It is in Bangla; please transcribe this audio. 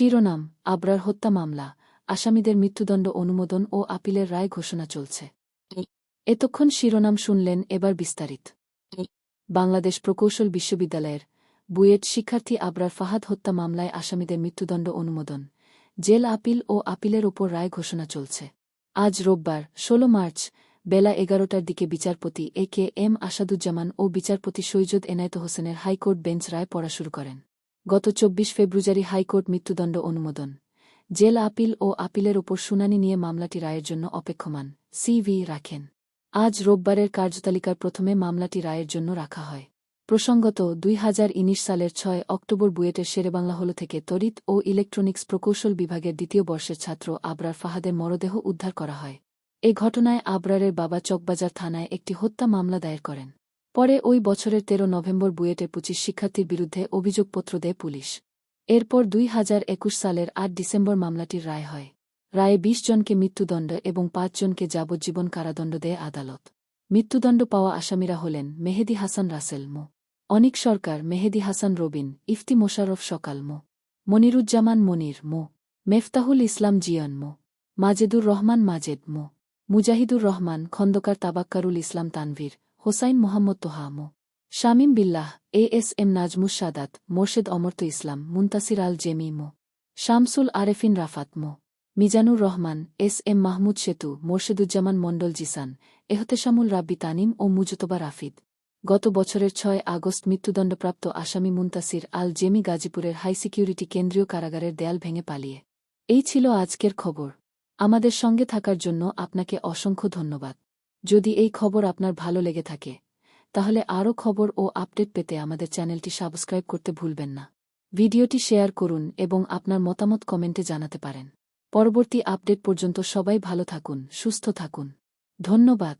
শিরোনাম, আবরার হত্যা মামলা, আসামিদের মৃত্যুদণ্ড অনুমোদন ও আপিলের রায় ঘোষণা চলছে। এতক্ষণ শিরোনাম শুনলেন এবার বিস্তারিত। বাংলাদেশ প্রকৌশল বিশ্ববিদ্যালয়ের বুয়েট শিক্ষার্থী আবরার ফাহাদ হত্যা মামলায় আসামিদের মৃত্যুদণ্ড অনুমোদন, জেল আপিল ও আপিলের ওপর রায় ঘোষণা চলছে। আজ রোববার ১৬ মার্চ, বেলা এগারোটার দিকে বিচারপতি এ কে এম আসাদুজ্জামান ও বিচারপতি সৈয়দ এনায়েত হোসেনের হাইকোর্ট বেঞ্চ রায় পড়া শুরু করেন। গত চব্বিশ ফেব্রুয়ারি হাইকোর্ট মৃত্যুদণ্ড অনুমোদন। জেল আপিল ও আপিলের ওপর শুনানি নিয়ে মামলাটি রায়ের জন্য অপেক্ষমান, সিভি রাখেন। আজ রোববারের কার্যতালিকার প্রথমে মামলাটি রায়ের জন্য রাখা হয়। প্রসঙ্গত, দুই সালের ছয় অক্টোবর বুয়েটের শেরেবাংলা হল থেকে তড়িৎ ও ইলেকট্রনিক্স প্রকৌশল বিভাগের দ্বিতীয় বর্ষের ছাত্র আবরার ফাহাদের মরদেহ উদ্ধার করা হয়। এ ঘটনায় আবরারের বাবা চকবাজার থানায় একটি হত্যা মামলা দায়ের করেন। পরে ওই বছরের তেরো নভেম্বর বুয়েটের পঁচিশ শিক্ষার্থীর বিরুদ্ধে অভিযোগপত্র দেয় পুলিশ। এরপর দুই হাজার একুশ সালের আট ডিসেম্বর মামলাটির রায় হয়। রায়ে বিশ জনকে মৃত্যুদণ্ড এবং পাঁচ জনকে যাবজ্জীবন কারাদণ্ড দেয় আদালত। মৃত্যুদণ্ড পাওয়া আসামিরা হলেন মেহেদি হাসান রাসেল মো। অনিক সরকার, Mehedi Hasan Robin, Ifti Mosharraf Sakal Md. Moniruzzaman Monir Md. Meftahul Islam Zion Md. Majedur Rahman Majed Md. Mujahidur Rahman, Khandaker Tabakkarul Islam Tanvir. Hossain Mohammad Toha Md. Shamim Billah, A S M Nazmus Sadat Morshed Amarto Islam, Muntasir Al Jemi Md. Shamsul Arefin Rafat Md. Mizanur Rahman, S M Mahmud Setu, Morsheduzzaman Mondal Jisan, Ehteshamul রাব্বি তানিম ও মুজতবা রাফিদ। গত বছরের ছয় আগস্ট মৃত্যুদণ্ডপ্রাপ্ত আসামি মুন্তাসির আল জেমি গাজীপুরের হাই সিকিউরিটি কেন্দ্রীয় কারাগারের দেয়াল ভেঙে পালিয়ে। এই ছিল আজকের খবর। আমাদের সঙ্গে থাকার জন্য আপনাকে অসংখ্য ধন্যবাদ। যদি এই খবর আপনার ভালো লেগে থাকে, তাহলে আরও খবর ও আপডেট পেতে আমাদের চ্যানেলটি সাবস্ক্রাইব করতে ভুলবেন না। ভিডিওটি শেয়ার করুন এবং আপনার মতামত কমেন্টে জানাতে পারেন। পরবর্তী আপডেট পর্যন্ত সবাই ভালো থাকুন, সুস্থ থাকুন। ধন্যবাদ।